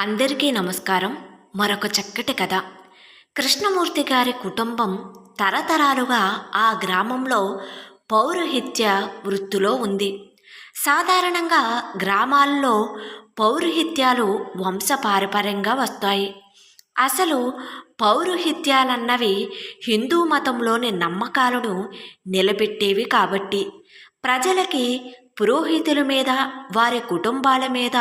అందరికీ నమస్కారం. మరొక చక్కటి కథ. కృష్ణమూర్తి గారి కుటుంబం తరతరాలుగా ఆ గ్రామంలో పౌరోహిత్య వృత్తిలో ఉంది. సాధారణంగా గ్రామాల్లో పౌరోహిత్యాలు వంశపారపర్యంగా వస్తాయి. అసలు పౌరోహిత్యాలన్నవి హిందూ మతంలోని నమ్మకాలను నిలబెట్టేవి కాబట్టి ప్రజలకి పురోహితుల మీద వారి కుటుంబాల మీద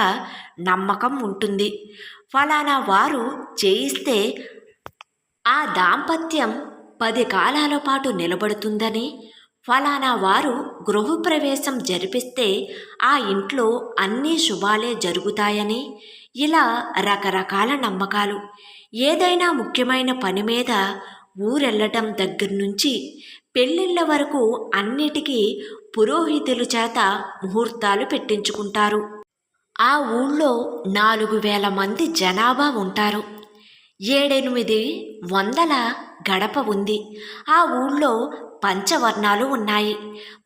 నమ్మకం ఉంటుంది. ఫలానా వారు చేయిస్తే ఆ దాంపత్యం పది కాలాల పాటు నిలబడుతుందని ఫలానా వారు గృహప్రవేశం జరిపిస్తే ఆ ఇంట్లో అన్ని శుభాలే జరుగుతాయని ఇలా రకరకాల నమ్మకాలు. ఏదైనా ముఖ్యమైన పని మీద ఊరెళ్ళటం దగ్గర నుంచి పెళ్ళిళ్ళ వరకు అన్నిటికీ పురోహితుల చేత ముహూర్తాలు పెట్టించుకుంటారు. ఆ ఊళ్ళో నాలుగు వేల మంది జనాభా ఉంటారు. ఏడెనిమిది వందల గడప ఉంది. ఆ ఊళ్ళో పంచవర్ణాలు ఉన్నాయి.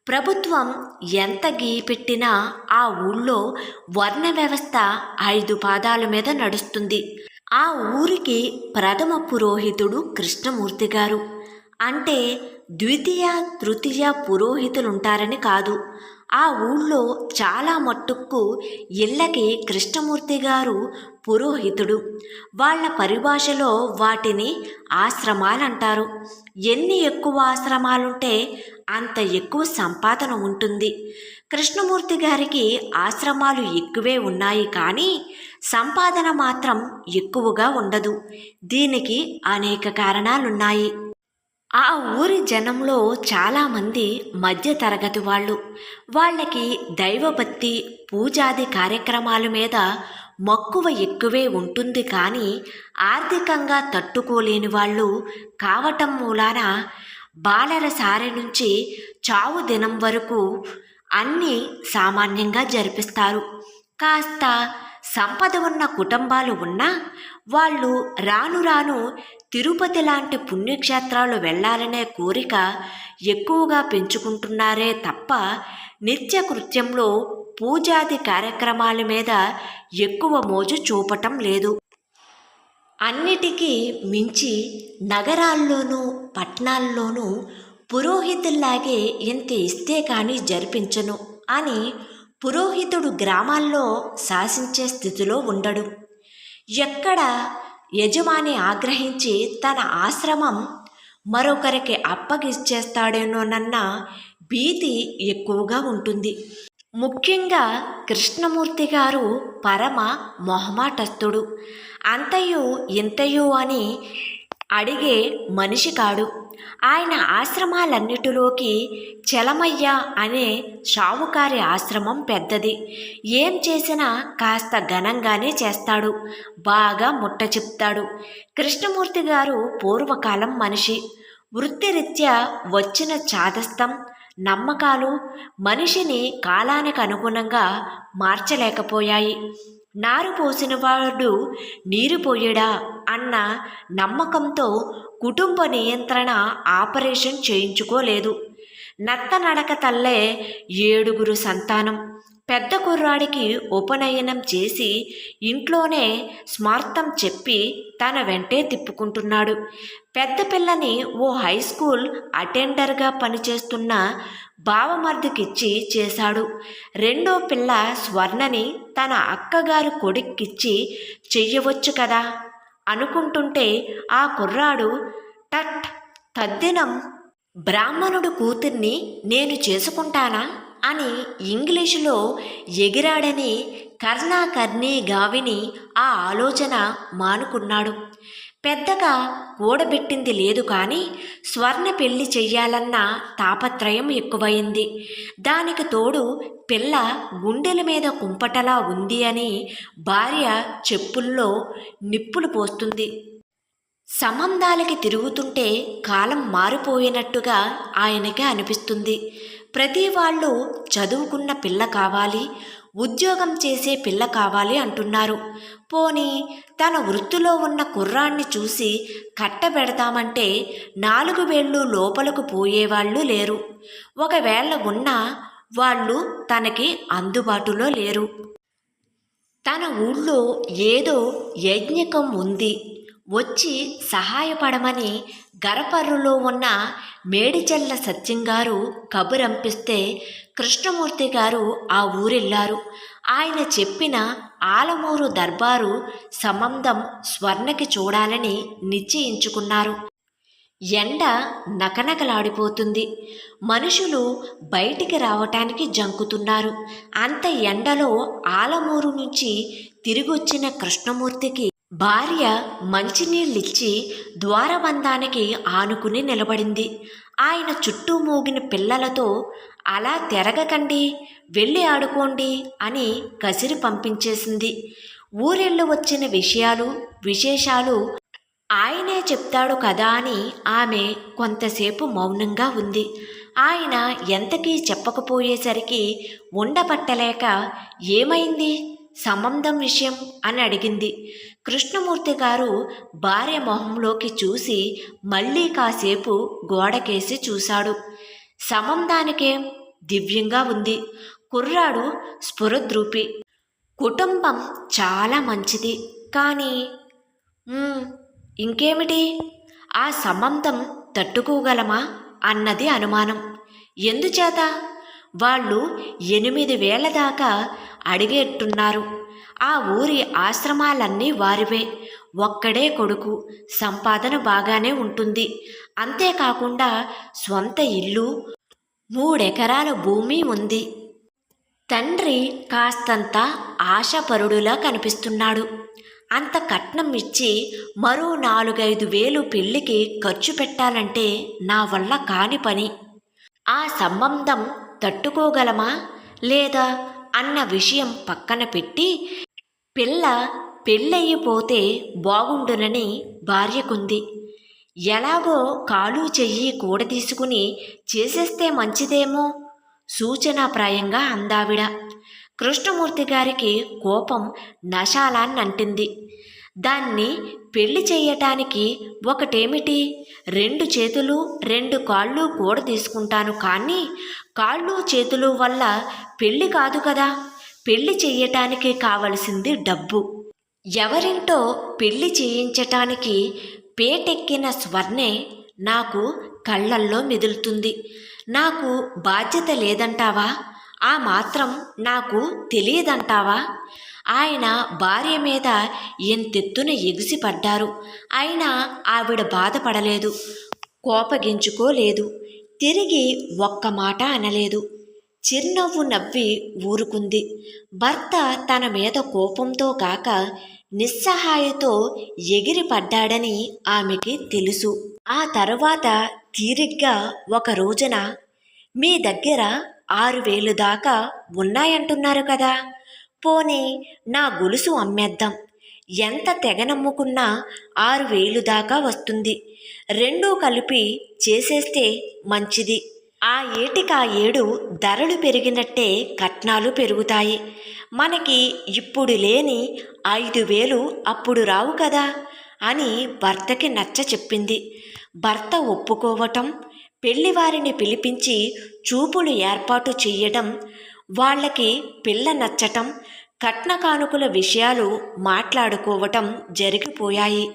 ప్రభుత్వం ఎంత గీ పెట్టినా ఆ ఊళ్ళో వర్ణ వ్యవస్థ ఐదు పాదాల మీద నడుస్తుంది. ఆ ఊరికి ప్రథమ పురోహితుడు కృష్ణమూర్తి గారు. అంటే ద్వితీయ తృతీయ పురోహితులుంటారని కాదు. ఆ ఊళ్ళో చాలా మట్టుకు ఇళ్ళకి కృష్ణమూర్తి గారు పురోహితుడు. వాళ్ళ పరిభాషలో వాటిని ఆశ్రమాలంటారు. ఎన్ని ఎక్కువ ఆశ్రమాలుంటే అంత ఎక్కువ సంపాదన ఉంటుంది. కృష్ణమూర్తి గారికి ఆశ్రమాలు ఎక్కువే ఉన్నాయి కానీ సంపాదన మాత్రం ఎక్కువగా ఉండదు. దీనికి అనేక కారణాలున్నాయి. ఆ ఊరి జనంలో చాలామంది మధ్య తరగతి వాళ్ళు. వాళ్ళకి దైవభక్తి పూజాది కార్యక్రమాల మీద మక్కువ ఎక్కువే ఉంటుంది కానీ ఆర్థికంగా తట్టుకోలేని వాళ్ళు కావటం మూలాన బాలర సారె నుంచి చావు దినం వరకు అన్నీ సామాన్యంగా జరిపిస్తారు. కాస్త సంపద ఉన్న కుటుంబాలు ఉన్నా వాళ్ళు రాను రాను తిరుపతి లాంటి పుణ్యక్షేత్రాలు వెళ్ళాలనే కోరిక ఎక్కువగా పెంచుకుంటున్నారే తప్ప నిత్య కృత్యంలో పూజాది కార్యక్రమాల మీద ఎక్కువ మోజు చూపటం లేదు. అన్నిటికీ మించి నగరాల్లోనూ పట్టణాల్లోనూ పురోహితుల్లాగే ఇంత ఇస్తే కానీ జరిపించను అని పురోహితుడు గ్రామాల్లో శాసించే స్థితిలో ఉండడు. ఎక్కడ యజమాని ఆగ్రహించి తన ఆశ్రమం మరొకరికి అప్పగిచ్చేస్తాడేనోనన్న భీతి ఎక్కువగా ఉంటుంది. ముఖ్యంగా కృష్ణమూర్తి గారు పరమ మొహమాటస్థుడు. అంతయు ఇంతయు అని అడిగే మనిషి కాడు. ఆయన ఆశ్రమాలన్నిటిలోకి చలమయ్య అనే షావుకారి ఆశ్రమం పెద్దది. ఏం చేసినా కాస్త ఘనంగానే చేస్తాడు. బాగా ముట్ట చెప్తాడు. కృష్ణమూర్తి గారు పూర్వకాలం మనిషి. వృత్తిరీత్యా వచ్చిన చాదస్తం నమ్మకాలు మనిషిని కాలానికి అనుగుణంగా మార్చలేకపోయాయి. నారు పోసినవాడు నీరు పోయడా అన్న నమ్మకంతో కుటుంబ నియంత్రణ ఆపరేషన్ చేయించుకోలేదు. నత్తనడక తల్లే ఏడుగురు సంతానం. పెద్ద కుర్రాడికి ఉపనయనం చేసి ఇంట్లోనే స్మార్థం చెప్పి తన వెంటే తిప్పుకుంటున్నాడు. పెద్ద పిల్లని ఓ హై స్కూల్ అటెండర్గా పనిచేస్తున్న బావమర్దికిచ్చి చేశాడు. రెండో పిల్ల స్వర్ణని తన అక్కగారు కొడుక్కిచ్చి చెయ్యవచ్చు కదా? అనుకుంటుంటే ఆ కుర్రాడు టట్ తద్దినం బ్రాహ్మణుడు కూతుర్ని నేను చేసుకుంటానా? అని ఇంగ్లీషులో ఎగిరాడని కర్ణాకర్ణి గావిని ఆ ఆలోచన మానుకున్నాడు. పెద్దగా కూడబెట్టింది లేదు కానీ స్వర్ణ పెళ్ళి చెయ్యాలన్న తాపత్రయం ఎక్కువయింది దానికి తోడు పిల్ల గుండెల మీద కుంపటలా ఉంది అని భార్య చెప్పుల్లో నిప్పులు పోస్తుంది. సంబంధాలకి తిరుగుతుంటే కాలం మారిపోయినట్టుగా ఆయనకి అనిపిస్తుంది. ప్రతి వాళ్ళు చదువుకున్న పిల్ల కావాలి ఉద్యోగం చేసే పిల్ల కావాలి అంటున్నారు. పోనీ తన వృత్తిలో ఉన్న కుర్రాన్ని చూసి కట్టబెడతామంటే నాలుగు వేళ్ళు లోపలకు పోయేవాళ్ళు లేరు. ఒకవేళ ఉన్నా వాళ్ళు తనకి అందుబాటులో లేరు. తన ఊళ్ళో ఏదో యజ్ఞకం ఉంది. వచ్చి సహాయపడమని గరపర్రులో ఉన్న మేడిచెల్ల సత్యం గారు కబురంపిస్తే కృష్ణమూర్తి గారు ఆ ఊరెళ్ళారు. ఆయన చెప్పిన ఆలమూరు దర్బారు సంబంధం స్వర్ణకి చూడాలని నిశ్చయించుకున్నారు. ఎండ నకనకలాడిపోతుంది. మనుషులు బయటికి రావటానికి జంకుతున్నారు. అంత ఎండలో ఆలమూరు నుంచి తిరిగొచ్చిన కృష్ణమూర్తికి భార్య మంచినీళ్ళిచ్చి ద్వారబంధానికి ఆనుకుని నిలబడింది. ఆయన చుట్టూ మోగిన పిల్లలతో అలా తిరగకండి వెళ్ళి ఆడుకోండి అని కసిరి పంపించేసింది. ఊరెళ్ళు వచ్చిన విషయాలు విశేషాలు ఆయనే చెప్తాడు కదా అని ఆమె కొంతసేపు మౌనంగా ఉంది. ఆయన ఎంతకీ చెప్పకపోయేసరికి ఉండబట్టలేక ఏమైంది? సంబంధం విషయం? అని అడిగింది. కృష్ణమూర్తి గారు భార్య మొహంలోకి చూసి మళ్ళీ కాసేపు గోడకేసి చూశాడు. సంబంధానికేం దివ్యంగా ఉంది. కుర్రాడు స్ఫురద్రూపి. కుటుంబం చాలా మంచిది. కానీ ఇంకేమిటి? ఆ సంబంధం తట్టుకోగలమా అన్నది అనుమానం. ఎందుచేత? వాళ్ళు ఎనిమిది వేల దాకా అడిగేట్టున్నారు. ఆ ఊరి ఆశ్రమాలన్నీ వారివే. ఒక్కడే కొడుకు. సంపాదన బాగానే ఉంటుంది. అంతేకాకుండా స్వంత ఇల్లు మూడెకరాల భూమి ఉంది. తండ్రి కాస్తంత ఆశాపరుడులా కనిపిస్తున్నాడు. అంత కట్నం ఇచ్చి మరో నాలుగైదు వేలు పెళ్ళికి ఖర్చు పెట్టాలంటే నా వల్ల కాని పని. ఆ సంబంధం తట్టుకోగలమా? లేదా అన్న విషయం పక్కన పెట్టి పిల్ల పెళ్ళయిపోతే బాగుండునని భార్యకుంది. ఎలాగో కాలు చెయ్యి కూడదీసుకుని చేసేస్తే మంచిదేమో సూచనాప్రాయంగా అందావిడ. కృష్ణమూర్తి గారికి కోపం నశాలాన్నంటింది. దాన్ని పెళ్ళి చేయటానికి ఒకటేమిటి? రెండు చేతులు రెండు కాళ్ళు కూడ తీసుకుంటాను కానీ కాళ్ళు చేతులు వల్ల పెళ్ళి కాదు కదా. పెళ్ళి చేయటానికి కావలసింది డబ్బు. ఎవరింటో పెళ్ళి చేయించటానికి పేటెక్కిన స్వర్ణే నాకు కళ్ళల్లో మెదులుతుంది. నాకు బాధ్యత లేదంటావా? ఆ మాత్రం నాకు తెలియదంటావా? ఆయన భార్య మీద ఎంతెత్తున ఎగిసిపడ్డారు అయినా ఆవిడ బాధపడలేదు. కోపగించుకోలేదు. తిరిగి ఒక్క మాట అనలేదు. చిరునవ్వు నవ్వి ఊరుకుంది. భర్త తన మీద కోపంతో కాక నిస్సహాయతో ఎగిరిపడ్డాడని ఆమెకి తెలుసు. ఆ తరువాత తీరిగ్గా ఒక రోజున మీ దగ్గర ఆరు వేలు దాకా ఉన్నాయంటున్నారు కదా. పోనీ నా గొలుసు అమ్మేద్దాం. ఎంత తెగ నమ్ముకున్నా ఆరు వేలు దాకా వస్తుంది. రెండూ కలిపి చేసేస్తే మంచిది. ఆ ఏటికా ఏడు ధరలు పెరిగినట్టే కట్నాలు పెరుగుతాయి. మనకి ఇప్పుడు లేని ఐదు వేలు అప్పుడు రావు కదా అని భర్తకి నచ్చ చెప్పింది. భర్త ఒప్పుకోవటం పెళ్ళివారిని పిలిపించి చూపులు ఏర్పాటు చెయ్యడం వాళ్ళకి పిల్ల నచ్చటం కట్న కానుకల విషయాలు మాట్లాడుకోవటం జరిగిపోయాయి.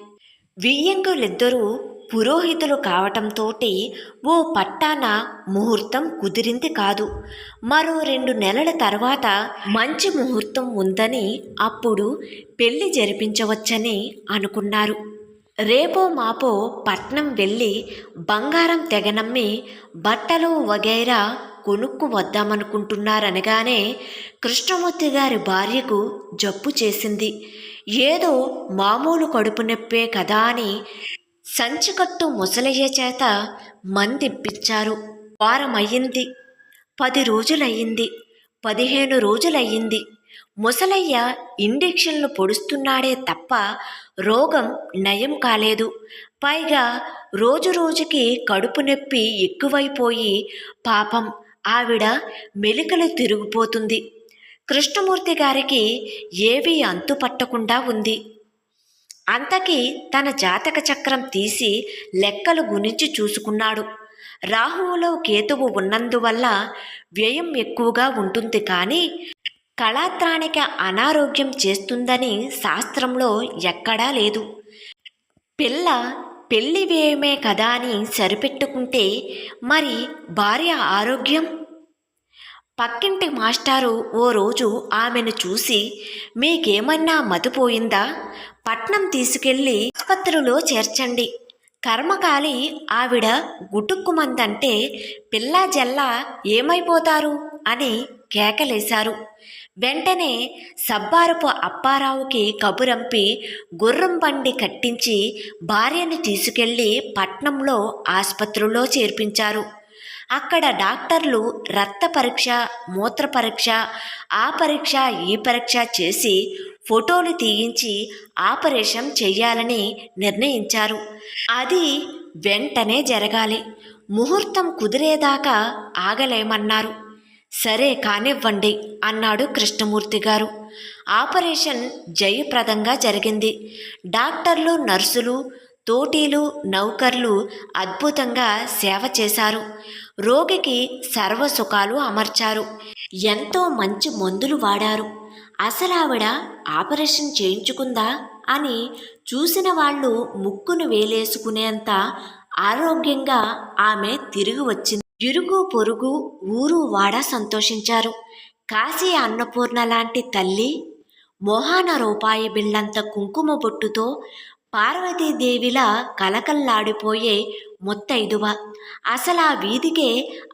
వియ్యంగులిద్దరూ పురోహితులు కావటంతోటి ఓ పట్టాన ముహూర్తం కుదిరింది కాదు. మరో రెండు నెలల తర్వాత మంచి ముహూర్తం ఉందని అప్పుడు పెళ్ళి జరిపించవచ్చని అనుకున్నారు. రేపో మాపో పట్నం వెళ్ళి బంగారం తెగనమ్మి బట్టలు వగైరా కొనుక్కు వద్దామనుకుంటున్నారనగానే కృష్ణమూర్తి గారి భార్యకు జబ్బు చేసింది. ఏదో మామూలు కడుపు నొప్పే కదా అని సంచికట్టు ముసలయ్య చేత మందిప్పించారు. వారమయ్యింది. పది రోజులయ్యింది. పదిహేను రోజులయ్యింది. ముసలయ్య ఇండెక్షన్లు పొడుస్తున్నాడే తప్ప రోగం నయం కాలేదు. పైగా రోజు రోజుకి కడుపు నొప్పి ఎక్కువైపోయి పాపం. ఆవిడ మెలికలు తిరిగిపోతుంది. కృష్ణమూర్తి గారికి ఏవీ అంతుపట్టకుండా ఉంది. అంతకీ తన జాతక చక్రం తీసి లెక్కలు గురించి చూసుకున్నాడు. రాహువులో కేతువు ఉన్నందువల్ల వ్యయం ఎక్కువగా ఉంటుంది కానీ కళాత్రానికి అనారోగ్యం చేస్తుందని శాస్త్రంలో ఎక్కడా లేదు. పిల్ల పెళ్ళి వ్యయమే కదా అని సరిపెట్టుకుంటే మరి భార్య ఆరోగ్యం? పక్కింటి మాస్టారు ఓ రోజు ఆమెను చూసి మీకేమన్నా మతిపోయిందా పట్నం తీసుకెళ్ళి ఆసుపత్రిలో చేర్చండి. కర్మకాలి ఆవిడ గుటుక్కుమందంటే పిల్లా జల్లా ఏమైపోతారు? అని కేకలేశారు. వెంటనే సబ్బారపు అప్పారావుకి కబురంపి గుర్రం బండి కట్టించి భార్యని తీసుకెళ్ళి పట్నంలో ఆసుపత్రిలో చేర్పించారు. అక్కడ డాక్టర్లు రక్త పరీక్ష మూత్ర పరీక్ష ఆ పరీక్ష ఈ పరీక్ష చేసి ఫోటోలు తీయించి ఆపరేషన్ చెయ్యాలని నిర్ణయించారు. అది వెంటనే జరగాలి. ముహూర్తం కుదిరేదాకా ఆగలేమన్నారు. సరే కానివ్వండి అన్నాడు కృష్ణమూర్తి గారు ఆపరేషన్ జయప్రదంగా జరిగింది. డాక్టర్లు నర్సులు తోటీలు నౌకర్లు అద్భుతంగా సేవ చేశారు. రోగికి సర్వసుఖాలు అమర్చారు. ఎంతో మంచి మందులు వాడారు. అసలు ఆవిడ ఆపరేషన్ చేయించుకుందా అని చూసిన వాళ్ళు ముక్కును వేలేసుకునేంత ఆరోగ్యంగా ఆమె తిరిగి వచ్చింది. ఇరుగు పొరుగు ఊరు వాడ సంతోషించారు. కాశీ అన్నపూర్ణ లాంటి తల్లి మోహాన రూపాయి బిళ్ళంత కుంకుమ బొట్టుతో పార్వతీదేవిలా కలకల్లాడిపోయే ముత్తైదువ. అసలు ఆ వీధికే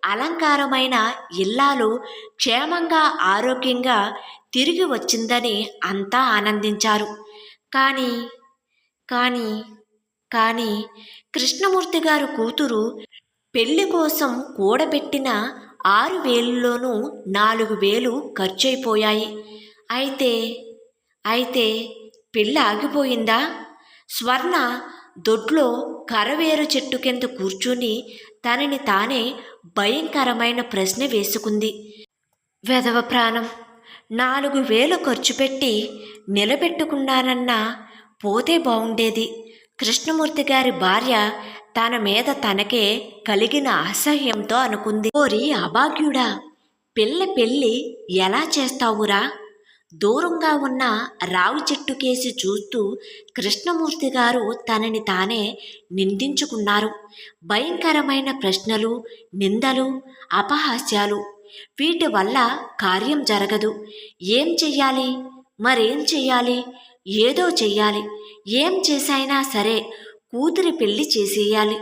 అలంకారమైన ఇల్లాలు క్షేమంగా ఆరోగ్యంగా తిరిగి వచ్చిందని అంతా ఆనందించారు. కానీ కానీ కానీ కృష్ణమూర్తి గారు కూతురు పెళ్ళి కోసం కూడబెట్టిన ఆరు వేలులోనూ నాలుగు వేలు ఖర్చయిపోయాయి అయితే అయితే పెళ్ళి ఆగిపోయిందా? స్వర్ణ దొడ్లో కరవేరు చెట్టు కింద కూర్చుని తనని తానే భయంకరమైన ప్రశ్న వేసుకుంది. వెధవ ప్రాణం నాలుగు వేలు ఖర్చు పెట్టి నిలబెట్టుకున్నానన్నా పోతే బాగుండేది కృష్ణమూర్తి గారి భార్య తన మీద తనకే కలిగిన అసహ్యంతో అనుకుంది. ఓరి అభాగ్యుడా పిల్ల పెళ్ళి ఎలా చేస్తావురా? దూరంగా ఉన్న రావి చెట్టు కేసి చూస్తూ కృష్ణమూర్తి గారు తనని తానే నిందించుకున్నారు. భయంకరమైన ప్రశ్నలు నిందలు అపహాస్యాలు. వీటి వల్ల కార్యం జరగదు. ఏం చెయ్యాలి? మరేం చెయ్యాలి? ఏదో చెయ్యాలి. ఏం చేసైనా సరే కూతురి పెళ్ళి చేసేయాలి.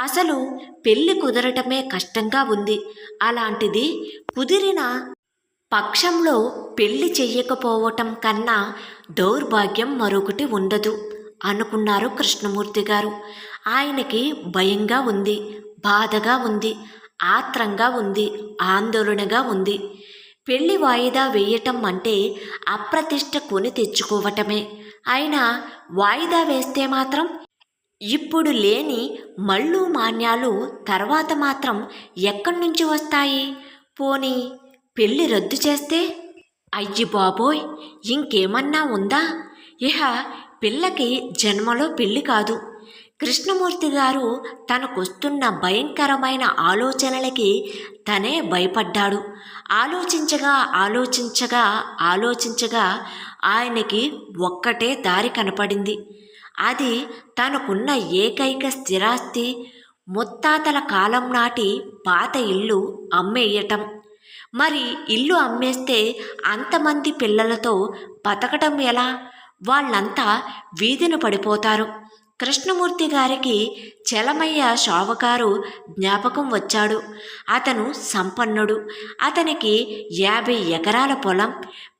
అసలు పెళ్ళి కుదరటమే కష్టంగా ఉంది. అలాంటిది కుదిరిన పక్షంలో పెళ్ళి చెయ్యకపోవటం కన్నా దౌర్భాగ్యం మరొకటి ఉండదు అనుకున్నారు కృష్ణమూర్తి గారు. ఆయనకి భయంగా ఉంది బాధగా ఉంది ఆత్రంగా ఉంది ఆందోళనగా ఉంది. పెళ్ళి వాయిదా వేయటం అంటే అప్రతిష్ట కొని తెచ్చుకోవటమే. అయినా వాయిదా వేస్తే మాత్రం ఇప్పుడు లేని మళ్ళు మాన్యాలు తర్వాత మాత్రం ఎక్కడి నుంచి వస్తాయి? పోనీ పెళ్ళి రద్దు చేస్తే? అయ్యి బాబోయ్! ఇంకేమన్నా ఉందా? ఇహ పిల్లకి జన్మలో పెళ్ళి కాదు. కృష్ణమూర్తి గారు తనకొస్తున్న భయంకరమైన ఆలోచనలకి తనే భయపడ్డాడు. ఆలోచించగా ఆలోచించగా ఆలోచించగా ఆయనకి ఒక్కటే దారి కనపడింది. అది తనకున్న ఏకైక స్థిరాస్తి ముత్తాతల కాలం నాటి పాత ఇల్లు అమ్మేయటం. మరి ఇల్లు అమ్మేస్తే అంతమంది పిల్లలతో బతకటం ఎలా? వాళ్ళంతా వీధిన పడిపోతారు. కృష్ణమూర్తి గారికి చలమయ్య షావుకారు జ్ఞాపకం వచ్చాడు. అతను సంపన్నుడు. అతనికి యాభై ఎకరాల పొలం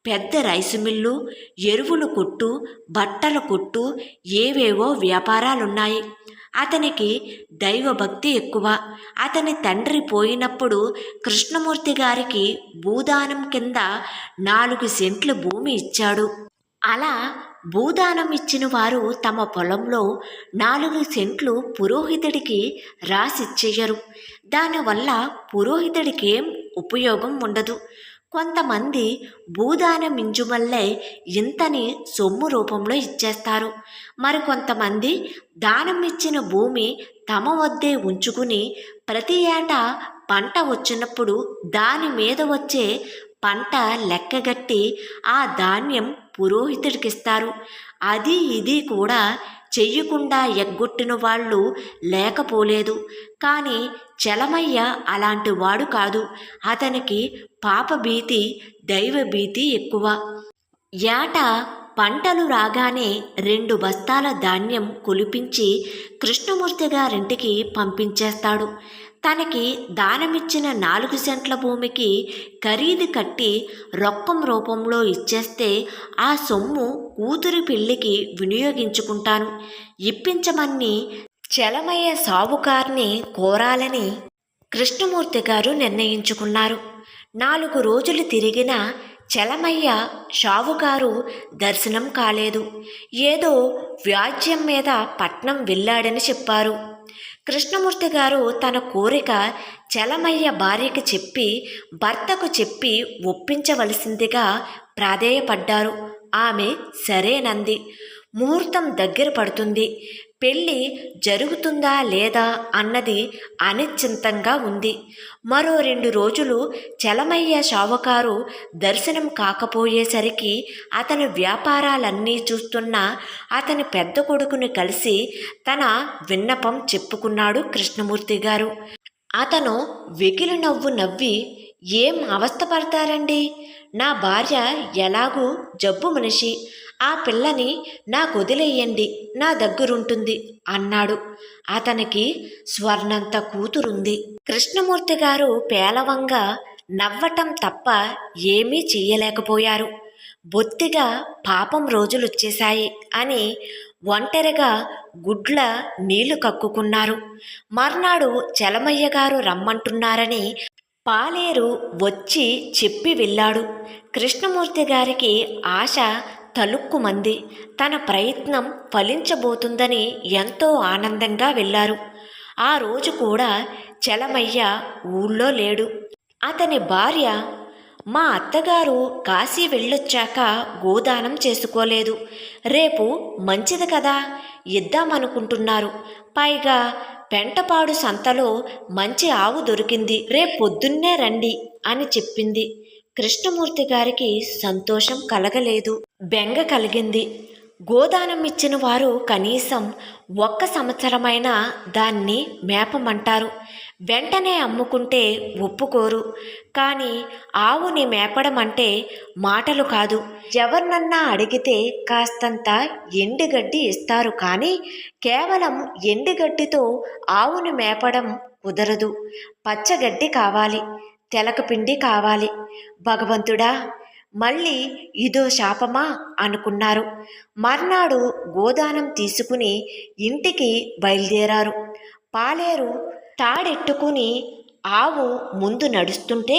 పెద్ద రైసు మిల్లు ఎరువుల కొట్టు బట్టల కొట్టు ఏవేవో వ్యాపారాలున్నాయి. అతనికి దైవభక్తి ఎక్కువ. అతని తండ్రి పోయినప్పుడు కృష్ణమూర్తి గారికి భూదానం కింద నాలుగు సెంట్ల భూమి ఇచ్చాడు. అలా భూదానం ఇచ్చిన వారు తమ పొలంలో నాలుగు సెంట్లు పురోహితుడికి రాసిచ్చేయరు దానివల్ల పురోహితుడికేం ఉపయోగం ఉండదు. కొంతమంది భూదానం ఇంజుమల్లే ఇంతని సొమ్ము రూపంలో ఇచ్చేస్తారు. మరి కొంతమంది దానం ఇచ్చిన భూమి తమ వద్దే ఉంచుకుని ప్రతి ఏటా పంట వచ్చినప్పుడు దాని మీద వచ్చే పంట లెక్కగట్టి ఆ ధాన్యం పురోహితుడికిస్తారు. అది ఇది కూడా చెయ్యకుండా ఎగ్గొట్టిన వాళ్ళు లేకపోలేదు. కానీ చలమయ్య అలాంటి వాడు కాదు. అతనికి పాపభీతి దైవభీతి ఎక్కువ. ఏట పంటలు రాగానే రెండు బస్తాల ధాన్యం కులిపించి కృష్ణమూర్తి గారింటికి పంపించేస్తాడు. తనకి దానమిచ్చిన నాలుగు సెంట్ల భూమికి ఖరీదు కట్టి రొక్కం రూపంలో ఇచ్చేస్తే ఆ సొమ్ము కూతురి పెళ్ళికి వినియోగించుకుంటాను. ఇప్పించమని చలమయ్య సావుకార్ని కోరాలని కృష్ణమూర్తి గారు నిర్ణయించుకున్నారు. నాలుగు రోజులు తిరిగిన చలమయ్య షావుకారు దర్శనం కాలేదు. ఏదో వ్యాజ్యం మీద పట్నం వెళ్ళాడని చెప్పారు. కృష్ణమూర్తి గారు తన కోరిక చలమయ్య భార్యకి చెప్పి భర్తకు చెప్పి ఒప్పించవలసిందిగా ప్రాధేయపడ్డారు. ఆమె సరేనంది. ముహూర్తం దగ్గర పడుతుంది. పెళ్ళి జరుగుతుందా లేదా అన్నది అనిశ్చింతంగా ఉంది. మరో రెండు రోజులు చలమయ్య షావకారు దర్శనం కాకపోయేసరికి అతని వ్యాపారాలన్నీ చూస్తున్న అతని పెద్ద కొడుకుని కలిసి తన విన్నపం చెప్పుకున్నాడు కృష్ణమూర్తి గారు అతను వెకిలి నవ్వు నవ్వి ఏం అవస్థపడతారండి? నా భార్య ఎలాగూ జబ్బు మనిషి. ఆ పిల్లని నాకు వదిలేయండి నా దగ్గరుంటుంది అన్నాడు. అతనికి స్వర్ణంత కూతురుంది. కృష్ణమూర్తి గారు పేలవంగా నవ్వటం తప్ప ఏమీ చెయ్యలేకపోయారు. బొత్తిగా పాపం రోజులొచ్చేశాయి అని ఒంటరిగా గుడ్ల నీళ్ళు కక్కుకున్నారు. మర్నాడు చలమయ్య గారు రమ్మంటున్నారని పాలేరు వచ్చి చెప్పి వెళ్ళాడు. కృష్ణమూర్తి గారికి ఆశ తలుక్కుమంది. తన ప్రయత్నం ఫలించబోతుందని ఎంతో ఆనందంగా వెళ్ళారు. ఆ రోజు కూడా చలమయ్య ఊళ్ళో లేడు. అతని భార్య మా అత్తగారు కాశీ వెళ్ళొచ్చాక గోదానం చేసుకోలేదు. రేపు మంచిది కదా? ఇద్దామనుకుంటున్నారు పైగా పెంటపాడు సంతలో మంచి ఆవు దొరికింది. రేపు పొద్దున్నే రండి అని చెప్పింది. కృష్ణమూర్తి గారికి సంతోషం కలగలేదు. బెంగ కలిగింది. గోదానం ఇచ్చిన వారు కనీసం ఒక్క సంవత్సరమైనా దాన్ని మేపమంటారు. వెంటనే అమ్ముకుంటే ఒప్పుకోరు. కానీ ఆవుని మేపడం అంటే మాటలు కాదు. ఎవరినన్నా అడిగితే కాస్తంత ఎండుగడ్డి ఇస్తారు కానీ కేవలం ఎండుగడ్డితో ఆవుని మేపడం కుదరదు. పచ్చగడ్డి కావాలి తెలకపిండి కావాలి. భగవంతుడా మళ్ళీ ఇదో శాపమా అనుకున్నారు. మర్నాడు గోదానం తీసుకుని ఇంటికి బయలుదేరారు. పాలేరు తాడెట్టుకుని ఆవు ముందు నడుస్తుంటే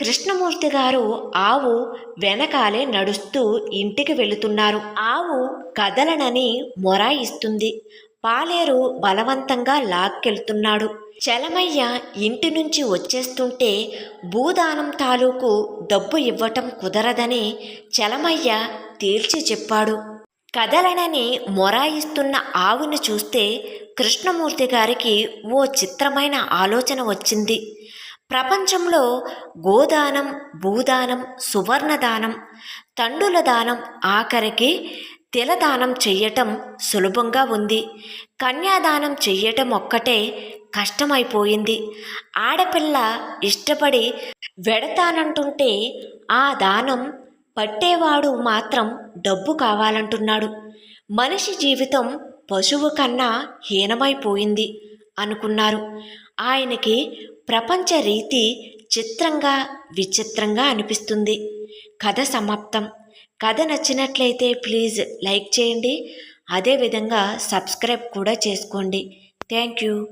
కృష్ణమూర్తి గారు ఆవు వెనకాలే నడుస్తూ ఇంటికి వెళుతున్నారు. ఆవు కదలనని మొరాయిస్తుంది పాలేరు బలవంతంగా లాక్కెళ్తున్నాడు. చలమయ్య ఇంటి నుంచి వచ్చేస్తుంటే భూదానం తాలూకు డబ్బు ఇవ్వటం కుదరదని చలమయ్య తేల్చి చెప్పాడు. కదలనని మొరాయిస్తున్న ఆవుని చూస్తే కృష్ణమూర్తి గారికి ఓ చిత్రమైన ఆలోచన వచ్చింది. ప్రపంచంలో గోదానం భూదానం సువర్ణదానం తండుల దానం ఆఖరికి తిలదానం చెయ్యటం సులభంగా ఉంది. కన్యాదానం చెయ్యటం ఒక్కటే కష్టమైపోయింది. ఆడపిల్ల ఇష్టపడి వెడతానంటుంటే ఆ దానం పట్టేవాడు మాత్రం డబ్బు కావాలంటున్నాడు. మనిషి జీవితం పశువు కన్నా హీనమైపోయింది అనుకున్నారు. ఆయనకి ప్రపంచ రీతి చిత్రంగా విచిత్రంగా అనిపిస్తుంది. కథ సమాప్తం. కథ నచ్చినట్లయితే ప్లీజ్ లైక్ చేయండి. అదేవిధంగా సబ్స్క్రైబ్ కూడా చేసుకోండి. Thank you.